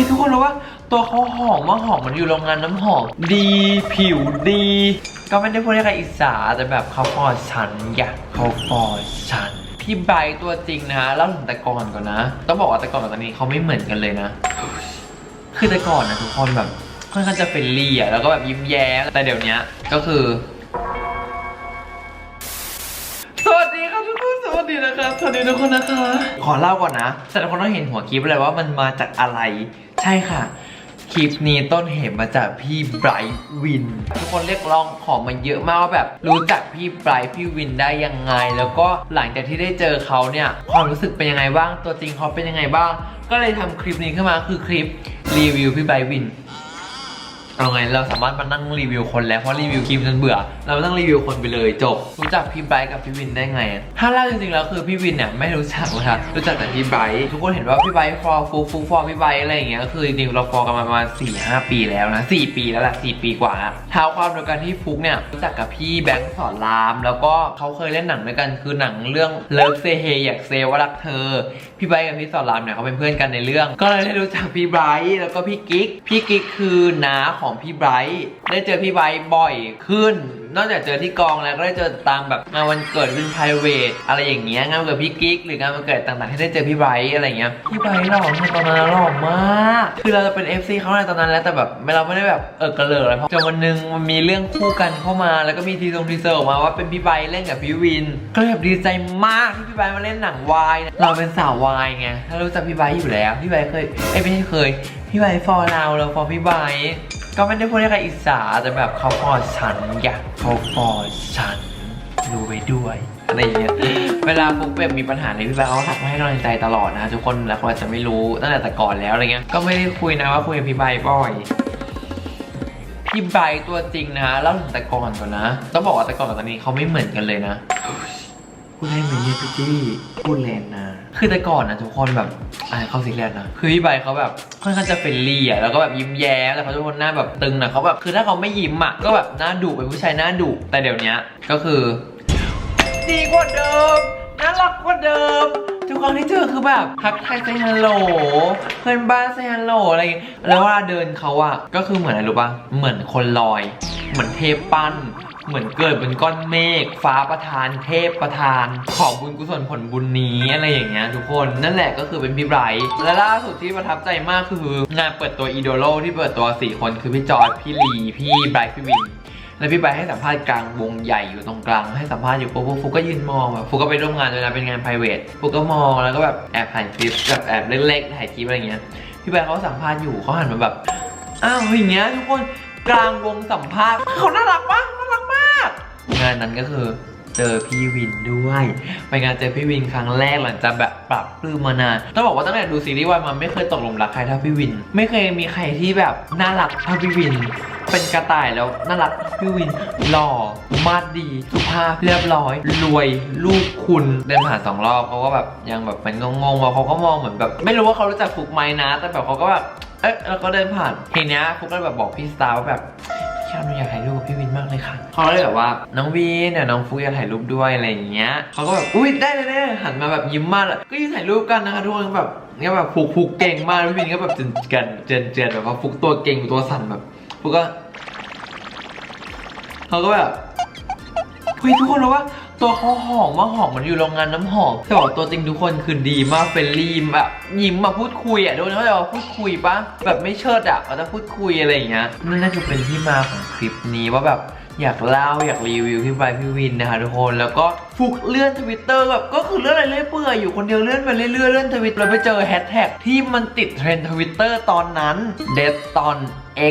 ฮ้ยทุกคนรู้ว่าตัวเขาหอมมากหอมเหมันอยู่โรงงานน้ำหอม ดีผิวดี ก็ไม่ได้พูดให้ใครอิจฉาแต่แบบเขาฟอร์ฉันอยากเขาฟอร์ฉันพี่ไบร์ทตัวจริงนะเล่าถึงแต่ก่อนก่อนนะ ต้องบอกว่าแต่ก่อนกับตอนนี้เขาไม่เหมือนกันเลยนะ คือแต่ก่อนนะทุกคนแบบค่อนข้างจะเฟรนลี่อะแล้วก็แบบยิ้มแย้มแต่เดี๋ยวนี้ก็คือสวัสดีครับทุกคนสวัสดีนะครับสวัสดีทุกคนนะคะ ขอเล่าก่อนนะแต่ทุกคนต้องเห็นหัวคลิปเลยว่ามันมาจากอะไร ใช่ค่ะ คลิปนี้ต้นเหตุมาจากพี่ไบรท์วิน ทุกคนเรียกร้องขอมาเยอะมากว่าแบบ รู้จักพี่ไบรท์พี่วินได้ยังไง แล้วก็หลังจากที่ได้เจอเขาเนี่ย ความรู้สึกเป็นยังไงบ้าง ตัวจริงเขาเป็นยังไงบ้าง ก็เลยทำคลิปนี้ขึ้นมาคือคลิปรีวิวพี่ไบรท์วิน เอาไงเราสามารถมานั่งรีวิวคนแล้วเพราะรีวิวคลิปจนเบื่อ เราต้องรีวิวคนไปเลยจบ รู้จักพี่ไบร์ทกับพี่วินได้ไง ถ้าเล่าจริงๆแล้วคือพี่วินเนี่ยไม่รู้จักนะคะรู้จักแต่พี่ไบร์ททุกคนเห็นว่าพี่ไบร์ทฟอร์ฟูฟูฟอร์พี่ไบร์ทอะไรอย่างเงี้ยก็คือจริงๆเราฟอร์กันมาประมาณ4ี่ห้าปีแล้วนะสี่ปีแล้วแหละสี่ปีกว่าเท้าความโดยการที่ฟุกเนี่ยรู้จักกับพี่แบงค์สอนราม แล้วก็เขาเคยเล่นหนังด้วยกันคือหนังเรื่องเลิฟเซเฮอยากเซว่ารักเธอพี่ไบร์ทกับพี่สอนรามเนี่ยเขาเป็นเพื่อนกันในเรื่อง ก็เลยได้รู้จักพี่ไบร์ทแล้วก็พี่กิ๊กพี่กิ๊กคือน้าของพี่ไบร์ได้เจอพี่ไบรท์บ่อยขึ้น นอกจากเจอที่กองแล้วก็ได้เจอตามแบบงานวันเกิดเป็น p r i v a t อะไรอย่างเงี้ยงานวันเกิดพี่กิ๊กหรืองานวันเกิดต่างๆที่ได้เจอพี่ไบรท์อะไรเงี้ยพี่ไบรท์หล่อมากตอนนั้นหล่อมาก คือเราจะเป็น FC เขาในตอนนั้นแล้วแต่แบบเราไม่ได้แบบเออกระเลิกอะไรเพราะจนวันหนึงมันมีเรื่องคู่กันเข้ามา แล้วก็มีทีซงทีเซอร์ออกมาว่าเป็นพี่ไบรท์เล่นกับพี่วินก็เลยแบบดีใจมากที่พี่ไบรท์มาเล่นหนังวายเราเป็นสาววายไงถ้ารู้จักพี่ไบรท์อยู่แล้วพี่ไบรท์เคยเอ้ไม่ใช่เคยพี่ไบร์ทฟอร์เราเราฟอร์พี่ไบร์ ก็ไม่ได้พูดให้ใครอิจฉาแต่แบบเขาฟอร์ฉันอยากเขาฟอร์ฉันรู้ไว้ด้วยอะไรอย่างเงี้ย เวลาฟุกแบบมีปัญหาในพี่ไบร์ทเขาก็ทักมาให้กำลังใจตลอดนะทุกคนแล้วคนอาจจะไม่รู้ตั้งแต่แต่ก่อนแล้วอะไรเงี้ย ก็ไม่ได้คุยนะว่าคุยกับพี่ไบร์ทบ่อย พี่ไบร์ทตัวจริงนะฮะเล่าถึงแต่ก่อนก่อนนะ ต้องบอกว่าแต่ก่อนกับตอนนี้เขาไม่เหมือนกันเลยนะพูดเล่นไหมเนี่ยพี่จี้พูดเล่นนะ คือแต่ก่อนนะทุกคนแบบ อะไรเข้าซีเรียสนะคือพี่ไบเขาแบบค่อนข้างจะเฟรนลี่อะแล้วก็แบบยิ้มแย้มแต่เขาจะคนหน้าแบบตึงนะเขาแบบคือถ้าเขาไม่ยิ้มอะก็แบบหน้าดุเป็นผู้ชายหน้าดุแต่เดี๋ยวนี้ก็คือ ดีกว่าเดิมน่ารักกว่าเดิมทุกครั้งที่เจอคือแบบทักทายเซฮัลโหลเพื่อนบ้านเซฮัลโหลอะไรอย่างเงี้ยแล้วเวลาเดินเขาอะก็คือเหมือนอะไรรู้ปะเหมือนคนลอย เหมือนเทพปั้น เหมือนเกิดเป็นก้อนเมฆฟ้าประทาน เทพประทาน ของบุญกุศลผลบุญนี้อะไรอย่างเงี้ยทุกคนนั่นแหละก็คือเป็นพี่ไบรท์และล่าสุดที่ประทับใจมากคืองานเปิดตัวอีโดโลที่เปิดตัวสี่คนคือพี่จอร์ดพี่ลีพี่ไบรท์พี่วินแล้วพี่ไบร์ทให้สัมภาษณ์กลางวงใหญ่อยู่ตรงกลาง ให้สัมภาษณ์อยู่ปุ๊บฟุกก็ยืนมองแบบฟุกก็ไปร่วมงานด้วยนะเป็นงาน p r i v a t ฟุกก็มองแล้วก็แบบแอบถ่ายคลิปแบบแอบเล็กๆถ่ายคลิปอะไรเงี้ยพี่ไบร์ทเขาสัมภาษณ์อยู่เขาหันมาแบบอ้าวอย่างเงี้ยทุกคนกลางวงสัมภาษณ์เขาน่ารักปะ งานนั้นก็คือเจอพี่วินด้วย ไปงานเจอพี่วินครั้งแรกหลังจากแบบปรับปลื้มมานานต้องบอกว่าตั้งแต่ดูซีรีส์วายมาไม่เคยตกหลุมรักใครเท่าพี่วิน ไม่เคยมีใครที่แบบน่ารักเท่าพี่วิน เป็นกระต่ายแล้วน่ารักพี่วินหล่อมาดดีสุภาพเรียบร้อย รวยลูกคุณเดินผ่านสองรอบเขาก็แบบยังแบบมันงงๆว่าเขาก็มองเหมือนแบบ ไม่รู้ว่าเขารู้จักฟุกไหมนะ แต่แบบเขาก็แบบเอ๊ะแล้วก็เดินผ่านทีเนี้ยฟุกก็แบบบอกพี่สตาร์ว่าแบบ พี่อนุอยากถ่ายรูปกับพี่วินมากเลยค่ะเขาเลยแบบว่าน้องวินเนี่ยน้องฟุกอยากถ่ายรูปด้วยอะไรอย่างเงี้ยเขาก็แบบอุ้ยได้เลยได้เลยหันมาแบบยิ้มมากเลยก็ยืนถ่ายรูปกันนะคะทุกคนแบบเนี่ยแบบฟุกฟุกเก่งมากพี่วินก็แบบเจนเจนเจนเจนแบบว่าฟุกตัวเก่งตัวสั่นแบบฟุกก็เขาก็แบบเฮ้ยทุกคนรู้ว่า ตัวเขาหอมมากหอมเหมันอยู่โรงงานน้ำหอมแต่บอกตัวจริงทุกคนคือดีมากเฟรนลี่แบบยิ้มมาพูดคุยอะทุกคนเขาจว่าพูดคุยปะแบบไม่เชิดอะเราจะพูดคุยอะไรอย่างเงี้ยนั่นน่าจะเป็นที่มาของคลิปนี้ว่าแบบอยากเล่าอยากรีวิวพี่ไบพี่วินนะคะทุกคนแล้วก็ฟุกเลื่อนทวิตเตอร์แบบก็คือเลื่อนอะไรเรื่อยเปื่อยอยู่คนเดียวเลื่อนไปเรื่อยๆเลื่อนทวิตแล้วไปเจอแฮชแท็กที่มันติดเทรนด์ทวิตเตอร์ตอนนั้นเดตตอน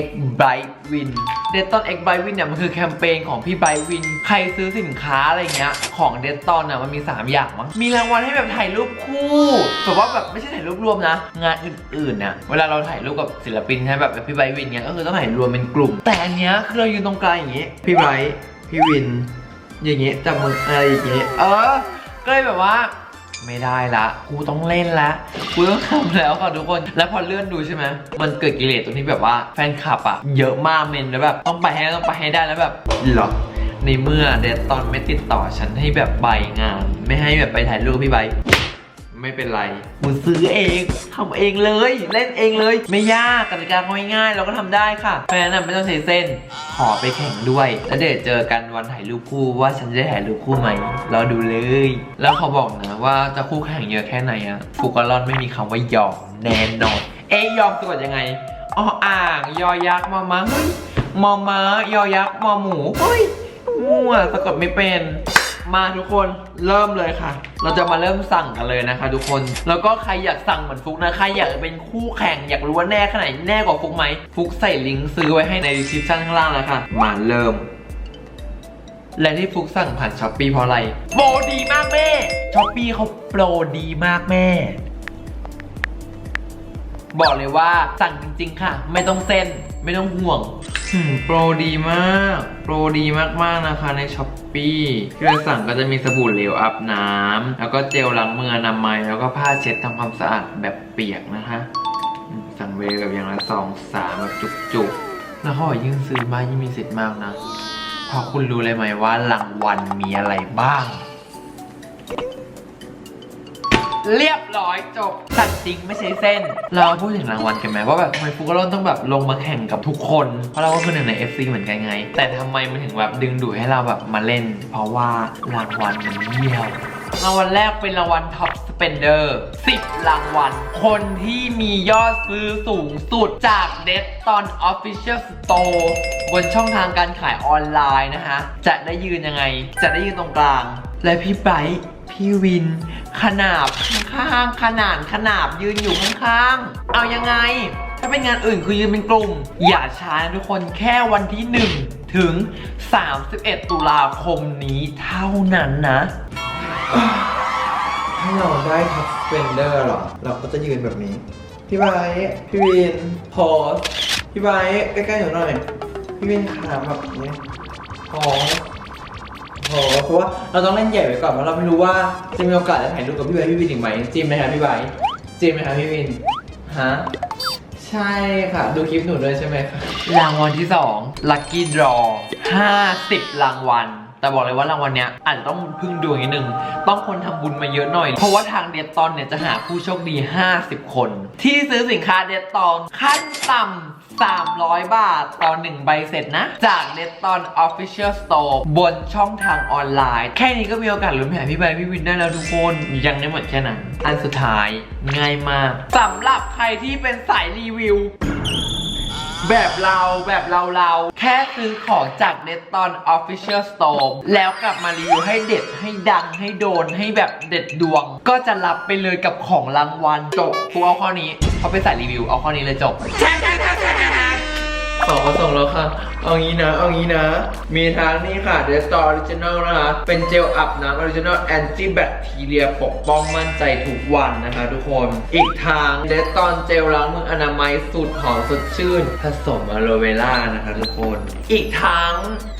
X Bright Win เดตตอน X Bright Win เนี่ยมันคือแคมเปญของพี่ Bright Win ใครซื้อสินค้าอะไรเงี้ยของเดตตอนน่ะมันมี 3 อย่างมั้งมีรางวัลให้แบบถ่ายรูปคู่แบบว่าแบบไม่ใช่ถ่ายรูปรวมนะ งานอื่นๆเนี่ยเวลาเราถ่ายรูปกับศิลปินใช่ไหมแบบพี่ Bright Win เนี่ยก็คือต้องถ่ายรวมเป็นกลุ่ม แต่อันเนี้ยคือเรายืนตรงกลางอย่างงี้ พี่ Bright พี่วิน อย่างงี้จับมืออะไรอย่างงี้เออก็เลยแบบว่า ไม่ได้ละกูต้องเล่นละกูต้องทำแล้วค่ะทุกคน แล้วพอเลื่อนดูใช่ไหมมันเกิดกิเลสตรงที่แบบว่าแฟนคลับอะเยอะมากเมนแล้วแบบต้องไปให้ต้องไปให้ได้แล้วแบบหรอในเมื่อเดตตอนไม่ติดต่อฉันให้แบบใบงาน ไม่ให้แบบไปถ่ายรูปพี่ใบ ไม่เป็นไรมึงซื้อเองทำเองเลย เล่นเองเลย ไม่ยากกติกาก็ง่ายๆเราก็ทำได้ค่ะเพราะฉะนั้นนะไม่ต้องใช้เส้น ขอไปแข่งด้วย แล้วเดี๋ยวเจอกันวันถ่ายรูปคู่ว่าฉันจะได้ถ่ายรูปคู่ไหมรอดูเลย แล้วเขาบอกนะว่าจะคู่แข่งเยอะแค่ไหนอะฟูกอลอนไม่มีคำว่ายอมแน่นอน เอ๊ยยอมสะกดยังไงอ๋ออ่างยอยักษ์มามาเฮ้ยมอม้ายอยักษ์มอหมูเฮ้ยมั่วสะกดไม่เป็น มาทุกคนเริ่มเลยค่ะ เราจะมาเริ่มสั่งกันเลยนะคะ ทุกคน แล้วก็ใครอยากสั่งเหมือนฟุกนะใครอยากเป็นคู่แข่งอยากรู้ว่าแน่ขนาดไหนแน่กว่าฟุกไหมฟุกใส่ลิงก์ซื้อไว้ให้ในดีสคริปชั่นข้างล่างแล้วค่ะมาเริ่ม และที่ฟุกสั่งผ่านช้อปปีเพราะอะไรโปรดีมากแม่ช้อปปีเขาโปรดีมากแม่บอกเลยว่าสั่งจริง ๆ ค่ะ ไม่ต้องเส้นไม่ต้องห่วง โปรดีมาก โปรดีมากๆนะคะในช้อปปีที่เราสั่งก็จะมีสบู่เหลวอาบน้ำแล้วก็เจลล้างมืออนามัยแล้วก็ผ้าเช็ดทำความสะอาดแบบเปียกนะคะ สั่งเวกับอย่างละสองสามแบบจุกๆ แล้วเขาบอกยิ่งซื้อมากยิ่งมีสิทธิ์มากนะเพราะคุณรู้เลยไหมว่ารางวัลมีอะไรบ้าง เรียบร้อยจบสัตว์จริงไม่ใช่เส้น เราพูดถึงรางวัลกันไหมว่าแบบทำไมฟุกโรนต้องแบบลงมาแข่งกับทุกคน เพราะเราก็คือหนึ่งใน FC เหมือนกันไง แต่ทำไมมันถึงแบบดึงดูดให้เราแบบมาเล่น เพราะว่ารางวัลมันเยี่ยมรางวัลแรกเป็นรางวัล Top Spender 10 รางวัล คนที่มียอดซื้อสูงสุดจาก d e t t o n Official Store บนช่องทางการขายออนไลน์นะคะ จะได้ยืนยังไง จะได้ยืนตรงกลาง และพี่ไบรท์ พี่วิน ขนาบข้างขนานขนาบยืนอยู่ข้างๆ เอายังไง ถ้าเป็นงานอื่นคือยืนเป็นกลุ่ม อย่าช้านะทุกคนแค่วันที่ 1 ถึง 31 ตุลาคมนี้เท่านั้นนะถ้าเราได้ท็อปสเปนเดอร์หรอ เราก็จะยืนแบบนี้ พี่ไบร์ทพี่วินโพสพี่ไบร์ทใกล้ๆหนูหน่อย พี่วินขาแบบนี้โพส พสเพราะว่าเราต้องเล่นใหญ่ไว้ก่อนเพราะเราไม่รู้ว่าจะมีโอกาสได้ถ่ายรูปกับพี่ไบร์ทพี่วินอีกไหมจริงไหมคะพี่ไบร์ทจริงไหมคะพี่วินฮะใช่ค่ะ ดูคลิปหนูด้วยใช่ไหมคะรางวัลที่ 2 Lucky Draw 50 รางวัล แต่บอกเลยว่ารางวัลเนี้ยอาจจะต้องพึ่งดวงนิดนึง ต้องคนทำบุญมาเยอะหน่อย เพราะว่าทางเดตตอนเนี่ยจะหาผู้โชคดี 50 คน ที่ซื้อสินค้าเดตตอนขั้นต่ำ300 บาทต่อ1ใบเสร็จนะ จากเดตตอน Official Store บนช่องทางออนไลน์ แค่นี้ก็มีโอกาสลุ้นไปหาพี่ใบพี่วินได้แล้วทุกคนยังไม่หมดแค่นั้น อันสุดท้ายง่ายมากสำหรับใครที่เป็นสายรีวิว แบบเราแบบเราเราแค่ซื้อของจาก n e t o n Official Store แล้วกลับมารีวิวให้เด็ดให้ดังให้โดนให้แบบเด็ดดวง ก็จะรับไปเลยกับของรางวัลจบกูเอาข้อนี้เขาไปใส่รีวิวเอาข้อนี้เลยจบ สองก็ส่งแล้วค่ะ เอางี้นะ เอางี้นะ มีทางนี้ค่ะ The Store Original นะคะ เป็นเจลอาบน้ำ Original Anti Bacteria ปกป้องมั่นใจทุกวันนะคะทุกคน อีกทางเดตอนเจลล้างมืออนามัยสูตรหอมสดชื่น ผสมอะโลเวล่านะคะทุกคน อีกทาง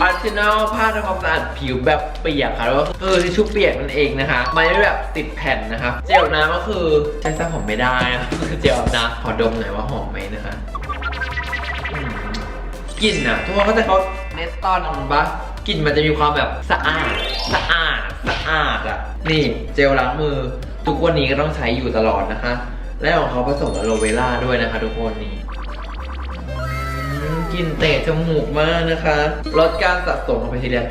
Original ผ้าทำความสะอาดผิวแบบเปียกค่ะแล้วก็คือทิชชู่เปียกนั่นเองนะคะไม่ได้แบบติดแผ่นนะคะ เจลน้ำก็คือใช้ซะผมไม่ได้นะเจลอาบน้ำขอดมหน่อยว่าหอมไหมนะคะ กลิ่นอะทุกคนเข้าใจเขาเนสตอนมันปะกลิ่นมันจะมีความแบบสะอาด สะอาด สะอาดอะนี่เจลล้างมือ ทุกวันนี้ก็ต้องใช้อยู่ตลอดนะคะ และของเขาผสมอะโลเวล่าด้วยนะคะ ทุกคนนี่กลิ่นเตะจมูกมากนะคะ ลดการสะสมของแบคทีเรีย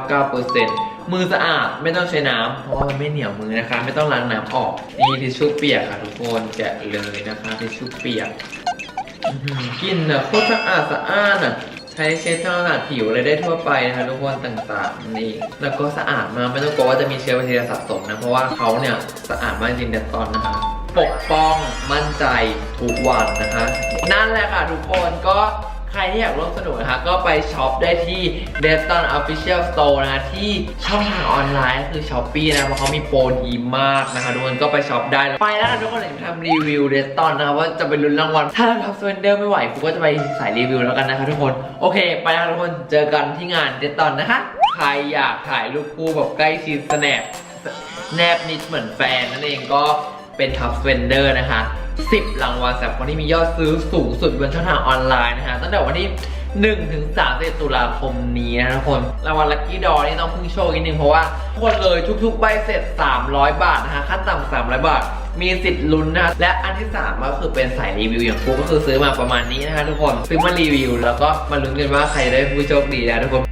99.99%มือสะอาดไม่ต้องใช้น้ำเพราะว่ามันไม่เหนียวมือนะคะ ไม่ต้องล้างน้ำออก นี่ทิชชู่เปียกค่ะทุกคนแกะเลยนะคะทิชชู่เปียก กลิ่นอะโคตรสะอาดสะอ้านอะ ใช้เช็ดทำความสะอาดผิวอะไรได้ทั่วไปนะคะทุกคนต่างๆนี่แล้วก็สะอาดมากไม่ต้องกลัวว่าจะมีเชื้อแบคทีเรียสะสมนะเพราะว่าเขาเนี่ยสะอาดมากจริงเดนตอนนะคะปกป้องมั่นใจทุกวันนะคะ นั่นแหละค่ะทุกคนก็ ใครที่อยากร่วมสนุกนะคะก็ไปช็อปได้ที่ d e t o n Official Store นะคะที่ช่องทางออนไลน์ก็คือ s h อ p e e นะเพราะเขามีโปรดีมากนะคะทุกคนก็ไปช็อปได้ ไปแล้วค่ะทุกคนเดี๋ยวทำรีวิว d e t o n นะคะว่าจะไปลุ้นรางวัลถ้าเราทำสเวนเดอร์ไม่ไหวกูก็จะไปสายรีวิวแล้วกันนะคะทุกคน โอเค ไปแล้วทุกคนเจอกันที่งาน d e t o n นะคะใครอยากถ่ายรูปคู่แบบใกล้ชิดสแนปแนบนิดเหมือนแฟนนั่นเองก็เป็น Top Spender นะคะ 10 รางวัลสำหรับคนที่มียอดซื้อสูงสุดบนช่องทางออนไลน์นะคะตั้งแต่วันที่1ถึง31ตุลาคมนี้นะทุกคนรางวัลลัคกี้ดอนี่ต้องพึ่งโชคนิดนึงเพราะว่าทุกคนเลยทุกๆใบเสร็จ 300 บาทนะคะขั้นต่ำ300 บาท มีสิทธิ์ลุ้นนะและอันที่3ก็คือเป็นสายรีวิวอย่างกูก็คือซื้อมาประมาณนี้นะคะทุกคนซื้อมารีวิว แล้วก็มาลุ้นกันว่าใครได้ผู้โชคดีนะทุกคน